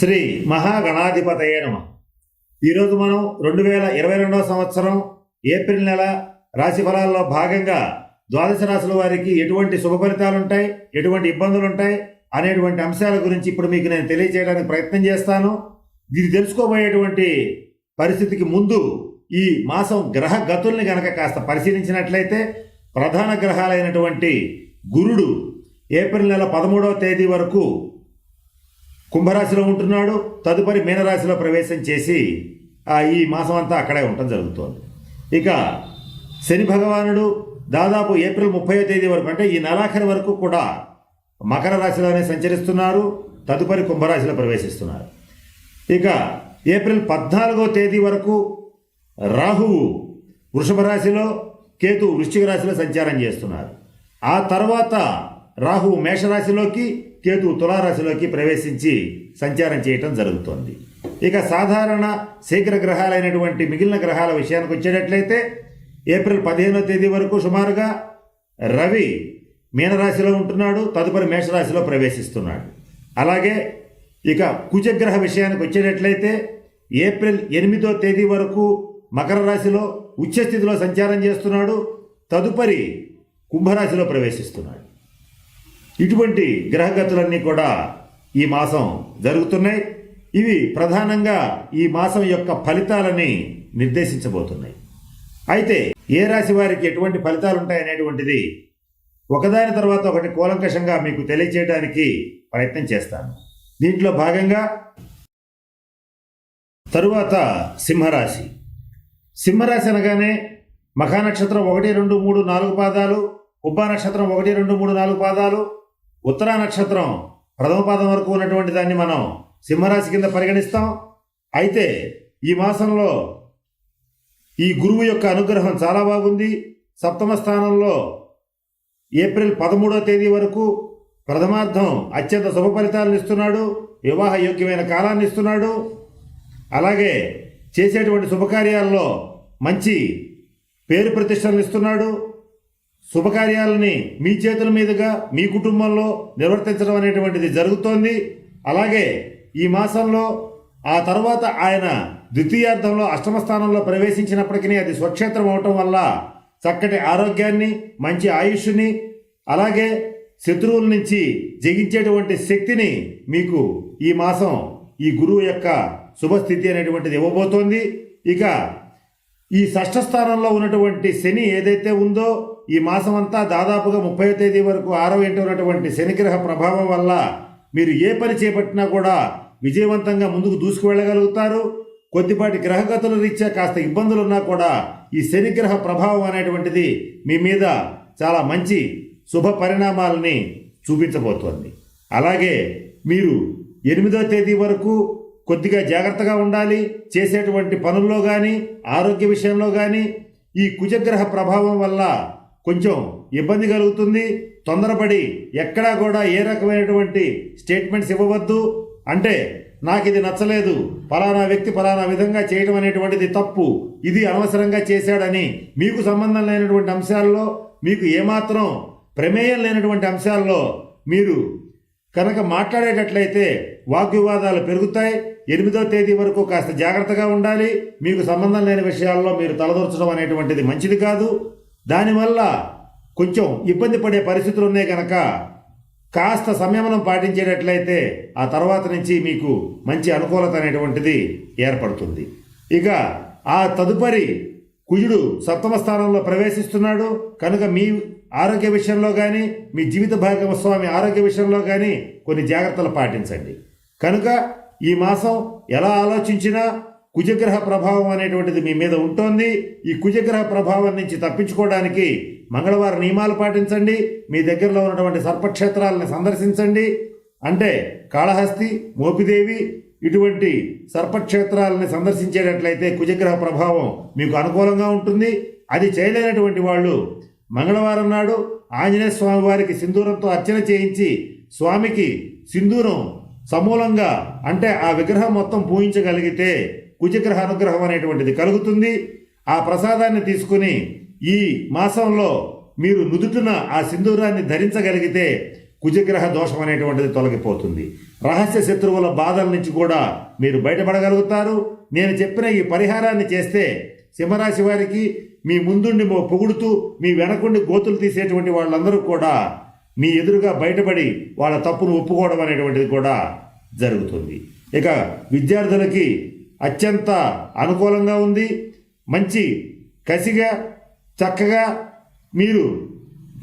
శ్రీ మహాగణాధిపతయే నమ. ఈరోజు మనం రెండు వేల ఇరవై రెండవ సంవత్సరం ఏప్రిల్ నెల రాశి ఫలాల్లో భాగంగా ద్వాదశ రాశుల వారికి ఎటువంటి శుభ ఫలితాలు ఉంటాయి ఎటువంటి ఇబ్బందులు ఉంటాయి అనేటువంటి అంశాల గురించి ఇప్పుడు మీకు నేను తెలియజేయడానికి ప్రయత్నం చేస్తాను. ఇది తెలుసుకోబోయేటువంటి పరిస్థితికి ముందు ఈ మాసం గ్రహ గతుల్ని గనక కాస్త పరిశీలించినట్లయితే ప్రధాన గ్రహాలైనటువంటి గురుడు ఏప్రిల్ నెల పదమూడవ తేదీ వరకు కుంభరాశిలో ఉంటున్నాడు తదుపరి మీనరాశిలో ప్రవేశం చేసి ఆ ఈ మాసం అంతా అక్కడే ఉండటం జరుగుతోంది. ఇక శని భగవానుడు దాదాపు ఏప్రిల్ ముప్పై తేదీ వరకు అంటే ఈ నెలాఖరి వరకు కూడా మకర రాశిలోనే సంచరిస్తున్నారు తదుపరి కుంభరాశిలో ప్రవేశిస్తున్నారు. ఇక ఏప్రిల్ పద్నాలుగో తేదీ వరకు రాహువు వృషభ రాశిలో కేతు వృశ్చిక రాశిలో సంచారం చేస్తున్నారు. ఆ తర్వాత రాహువు మేషరాశిలోకి కేతు తులారాశిలోకి ప్రవేశించి సంచారం చేయటం జరుగుతోంది. ఇక సాధారణ శీఘ్ర గ్రహాలైనటువంటి మిగిలిన గ్రహాల విషయానికి వచ్చేటట్లయితే ఏప్రిల్ పదిహేనో తేదీ వరకు సుమారుగా రవి మీనరాశిలో ఉంటున్నాడు తదుపరి మేషరాశిలో ప్రవేశిస్తున్నాడు. అలాగే ఇక కుజగ్రహ విషయానికి వచ్చేటట్లయితే ఏప్రిల్ ఎనిమిదో తేదీ వరకు మకర రాశిలో ఉచ్చస్థితిలో సంచారం చేస్తున్నాడు తదుపరి కుంభరాశిలో ప్రవేశిస్తున్నాడు. ఇటువంటి గ్రహగతులన్నీ కూడా ఈ మాసం జరుగుతున్నాయి. ఇవి ప్రధానంగా ఈ మాసం యొక్క ఫలితాలని నిర్దేశించబోతున్నాయి. అయితే ఏ రాశి వారికి ఎటువంటి ఫలితాలు ఉంటాయి అనేటువంటిది ఒకదాని తర్వాత ఒకటి కూలంకషంగా మీకు తెలియచేయడానికి ప్రయత్నం చేస్తాను. దీంట్లో భాగంగా తరువాత సింహరాశి. సింహరాశి అనగానే మఖానక్షత్రం ఒకటి రెండు మూడు నాలుగు పాదాలు ఉబ్బా నక్షత్రం ఒకటి రెండు మూడు నాలుగు పాదాలు ఉత్తరా నక్షత్రం ప్రథమ పాదం వరకు ఉన్నటువంటి దాన్ని మనం సింహరాశి కింద పరిగణిస్తాం. అయితే ఈ మాసంలో ఈ గురువు యొక్క అనుగ్రహం చాలా బాగుంది. సప్తమ స్థానంలో ఏప్రిల్ పదమూడో తేదీ వరకు ప్రథమార్థం అత్యంత శుభ ఫలితాలను ఇస్తున్నాడు. వివాహ యోగ్యమైన కాలాన్ని ఇస్తున్నాడు. అలాగే చేసేటువంటి శుభకార్యాల్లో మంచి పేరు ప్రతిష్టలు ఇస్తున్నాడు. శుభకార్యాలని మీ చేతుల మీదుగా మీ కుటుంబంలో నిర్వర్తించడం అనేటువంటిది జరుగుతోంది. అలాగే ఈ మాసంలో ఆ తర్వాత ఆయన ద్వితీయార్థంలో అష్టమ స్థానంలో ప్రవేశించినప్పటికీ అది స్వక్షేత్రం అవటం వల్ల చక్కటి ఆరోగ్యాన్ని మంచి ఆయుష్ని అలాగే శత్రువుల నుంచి జగించేటువంటి శక్తిని మీకు ఈ మాసం ఈ గురువు యొక్క శుభస్థితి అనేటువంటిది ఇవ్వబోతోంది. ఇక ఈ షష్ఠ స్థానంలో ఉన్నటువంటి శని ఏదైతే ఉందో ఈ మాసం అంతా దాదాపుగా ముప్పై తేదీ వరకు ఆరవ ఇంటి ఉన్నటువంటి శనిగ్రహ ప్రభావం వల్ల మీరు ఏ పని చేపట్టినా కూడా విజయవంతంగా ముందుకు దూసుకువెళ్ళగలుగుతారు. కొద్దిపాటి గ్రహగతుల రీత్యా కాస్త ఇబ్బందులు ఉన్నా కూడా ఈ శనిగ్రహ ప్రభావం అనేటువంటిది మీ మీద చాలా మంచి శుభ పరిణామాలని చూపించబోతోంది. అలాగే మీరు ఎనిమిదో తేదీ వరకు కొద్దిగా జాగ్రత్తగా ఉండాలి. చేసేటువంటి పనుల్లో కానీ ఆరోగ్య విషయంలో కానీ ఈ కుజగ్రహ ప్రభావం వల్ల కొంచెం ఇబ్బంది కలుగుతుంది. తొందరపడి ఎక్కడా కూడా ఏ రకమైనటువంటి స్టేట్మెంట్స్ ఇవ్వవద్దు. అంటే నాకు ఇది నచ్చలేదు. ఫలానా వ్యక్తి ఫలానా విధంగా చేయడం అనేటువంటిది తప్పు. ఇది అనవసరంగా చేశాడని మీకు సంబంధం లేనటువంటి అంశాల్లో మీకు ఏమాత్రం ప్రమేయం లేనటువంటి అంశాల్లో మీరు కనుక మాట్లాడేటట్లయితే వాగ్వివాదాలు పెరుగుతాయి. ఎనిమిదో తేదీ వరకు కాస్త జాగ్రత్తగా ఉండాలి. మీకు సంబంధం లేని విషయాల్లో మీరు తలదూర్చడం అనేటువంటిది మంచిది కాదు. దానివల్ల కొంచెం ఇబ్బంది పడే పరిస్థితులు ఉన్నాయి కనుక కాస్త సంయమనం పాటించేటట్లయితే ఆ తర్వాత నుంచి మీకు మంచి అనుకూలత అనేటువంటిది ఏర్పడుతుంది. ఇక ఆ తదుపరి కుజుడు సప్తమ స్థానంలో ప్రవేశిస్తున్నాడు. కనుక మీ ఆరోగ్య విషయంలో కానీ మీ జీవిత భాగస్వామి ఆరోగ్య విషయంలో కానీ కొన్ని జాగ్రత్తలు పాటించండి. కనుక ఈ మాసం ఎలా ఆలోచించినా కుజగ్రహ ప్రభావం అనేటువంటిది మీ మీద ఉంటుంది. ఈ కుజగ్రహ ప్రభావం నుంచి తప్పించుకోవడానికి మంగళవారం నియమాలు పాటించండి. మీ దగ్గరలో ఉన్నటువంటి సర్పక్షేత్రాలను సందర్శించండి. అంటే కాళహస్తి మోపిదేవి ఇటువంటి సర్పక్షేత్రాలని సందర్శించేటట్లయితే కుజగ్రహ ప్రభావం మీకు అనుకూలంగా ఉంటుంది. అది చేయలేనటువంటి వాళ్ళు మంగళవారం నాడు ఆంజనేయ స్వామి వారికి సింధూరంతో అర్చన చేయించి స్వామికి సింధూరం సమూలంగా అంటే ఆ విగ్రహం మొత్తం పూజించగలిగితే కుజగ్రహ అనుగ్రహం అనేటువంటిది కలుగుతుంది. ఆ ప్రసాదాన్ని తీసుకుని ఈ మాసంలో మీరు నుదుటిన ఆ సింధూరాన్ని ధరించగలిగితే కుజగ్రహ దోషం అనేటువంటిది తొలగిపోతుంది. రహస్య శత్రువుల బాధల నుంచి కూడా మీరు బయటపడగలుగుతారు. నేను చెప్పిన ఈ పరిహారాన్ని చేస్తే సింహరాశి వారికి మీ ముందుండి పొగుడుతూ మీ వెనకుండి గోతులు తీసేటువంటి వాళ్ళందరూ కూడా మీ ఎదురుగా బయటపడి వాళ్ళ తప్పును ఒప్పుకోవడం అనేటువంటిది కూడా జరుగుతుంది. ఇక విద్యార్థులకి అత్యంత అనుకూలంగా ఉంది. మంచి కసిగా చక్కగా మీరు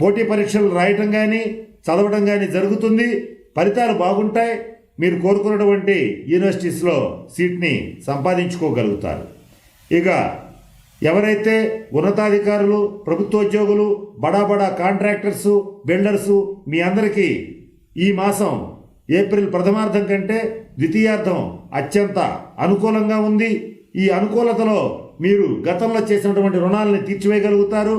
పోటీ పరీక్షలు రాయటం కానీ చదవడం కానీ జరుగుతుంది. ఫలితాలు బాగుంటాయి. మీరు కోరుకున్నటువంటి యూనివర్సిటీస్లో సీట్ని సంపాదించుకోగలుగుతారు. ఇక ఎవరైతే ఉన్నతాధికారులు ప్రభుత్వోద్యోగులు బడా బడా కాంట్రాక్టర్సు బిల్డర్సు మీ అందరికీ ఈ మాసం ఏప్రిల్ ప్రథమార్థం కంటే ద్వితీయార్థం అత్యంత అనుకూలంగా ఉంది. ఈ అనుకూలతలో మీరు గతంలో చేసినటువంటి రుణాలని తీర్చివేయగలుగుతారు.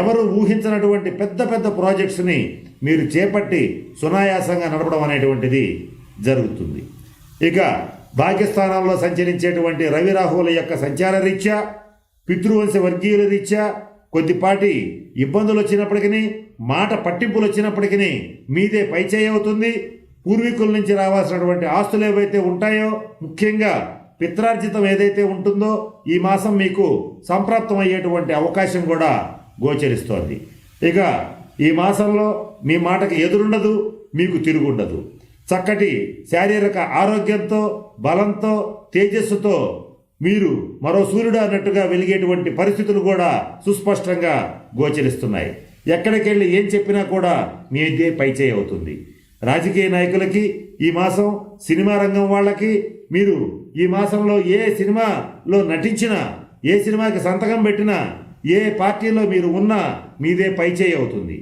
ఎవరు ఊహించినటువంటి పెద్ద పెద్ద ప్రాజెక్ట్స్ని మీరు చేపట్టి సునాయాసంగా నడపడం అనేటువంటిది జరుగుతుంది. ఇక భాగ్యస్థానంలో సంచరించేటువంటి రవి రాహువుల యొక్క సంచార రీత్యా పితృవంశ వర్గీయుల రీత్యా కొద్దిపాటి ఇబ్బందులు వచ్చినప్పటికీ మాట పట్టింపులు వచ్చినప్పటికీ మీదే పైచేయి అవుతుంది. పూర్వీకుల నుంచి రావాల్సినటువంటి ఆస్తులు ఏవైతే ఉంటాయో ముఖ్యంగా పిత్రార్జితం ఏదైతే ఉంటుందో ఈ మాసం మీకు సంప్రాప్తం అయ్యేటువంటి అవకాశం కూడా గోచరిస్తోంది. ఇక ఈ మాసంలో మీ మాటకి ఎదురుండదు మీకు తిరుగుండదు. చక్కటి శారీరక ఆరోగ్యంతో బలంతో తేజస్సుతో మీరు మరో సూర్యుడు అన్నట్టుగా వెలిగేటువంటి పరిస్థితులు కూడా సుస్పష్టంగా గోచరిస్తున్నాయి. ఎక్కడికెళ్ళి ఏం చెప్పినా కూడా మీ అయితే పైచేయి అవుతుంది. రాజకీయ నాయకులకి ఈ మాసం సినిమా రంగం వాళ్ళకి మీరు ఈ మాసంలో ఏ సినిమాలో నటించినా ఏ సినిమాకి సంతకం పెట్టినా ఏ పార్టీలో మీరు ఉన్నా మీదే పైచేయి అవుతుంది.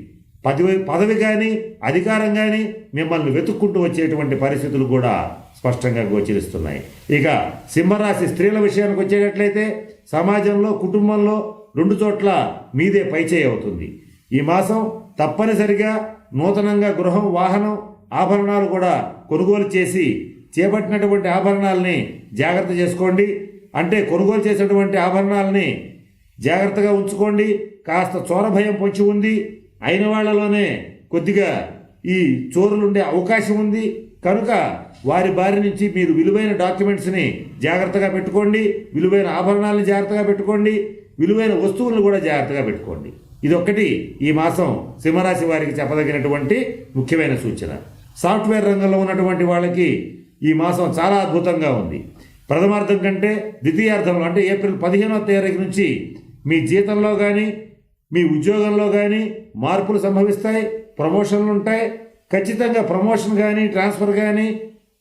పదవి పదవి కానీ అధికారం కానీ మిమ్మల్ని వెతుక్కుంటూ వచ్చేటువంటి పరిస్థితులు కూడా స్పష్టంగా గోచరిస్తున్నాయి. ఇక సింహరాశి స్త్రీల విషయానికి వచ్చేటట్లయితే సమాజంలో కుటుంబంలో రెండు చోట్ల మీదే పైచేయి అవుతుంది. ఈ మాసం తప్పనిసరిగా నూతనంగా గృహం వాహనం ఆభరణాలు కూడా కొనుగోలు చేసి చేపట్టినటువంటి ఆభరణాలని జాగ్రత్త చేసుకోండి. అంటే కొనుగోలు చేసినటువంటి ఆభరణాలని జాగ్రత్తగా ఉంచుకోండి. కాస్త చోర భయం పొంచి ఉంది. అయిన వాళ్ళలోనే కొద్దిగా ఈ చోరులు ఉండే అవకాశం ఉంది. కనుక వారి బారి నుంచి మీరు విలువైన డాక్యుమెంట్స్ని జాగ్రత్తగా పెట్టుకోండి. విలువైన ఆభరణాలను జాగ్రత్తగా పెట్టుకోండి. విలువైన వస్తువులను కూడా జాగ్రత్తగా పెట్టుకోండి. ఇదొక్కటి ఈ మాసం సింహరాశి వారికి చెప్పదగినటువంటి ముఖ్యమైన సూచన. సాఫ్ట్వేర్ రంగంలో ఉన్నటువంటి వాళ్ళకి ఈ మాసం చాలా అద్భుతంగా ఉంది. ప్రథమార్థం కంటే ద్వితీయార్థంలో అంటే ఏప్రిల్ పదిహేనవ తారీఖు నుంచి మీ జీతంలో కానీ మీ ఉద్యోగంలో కానీ మార్పులు సంభవిస్తాయి ప్రమోషన్లు ఉంటాయి. ఖచ్చితంగా ప్రమోషన్ కానీ ట్రాన్స్ఫర్ కానీ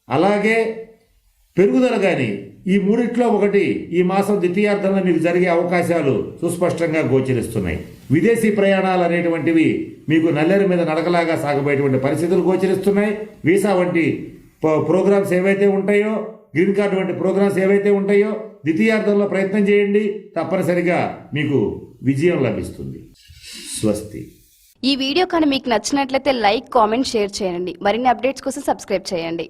అలాగే పెరుగుదల కానీ ఈ మూడిట్లో ఒకటి ఈ మాసం ద్వితీయార్థంలో మీకు జరిగే అవకాశాలు సుస్పష్టంగా గోచరిస్తున్నాయి. విదేశీ ప్రయాణాలు అనేటువంటివి మీకు నల్లేరు మీద నడకలాగా సాగబోయేటువంటి పరిస్థితులు గోచరిస్తున్నాయి. వీసా వంటి ప్రోగ్రామ్స్ ఏవైతే ఉంటాయో గ్రీన్ కార్డు వంటి ప్రోగ్రామ్స్ ఏవైతే ఉంటాయో ద్వితీయార్థంలో ప్రయత్నం చేయండి. తప్పనిసరిగా మీకు విజయం లభిస్తుంది. స్వస్తి. ఈ వీడియో కానీ మీకు నచ్చినట్లయితే లైక్ కామెంట్ షేర్ చేయండి. మరిన్ని అప్డేట్స్ కోసం సబ్స్క్రైబ్ చేయండి.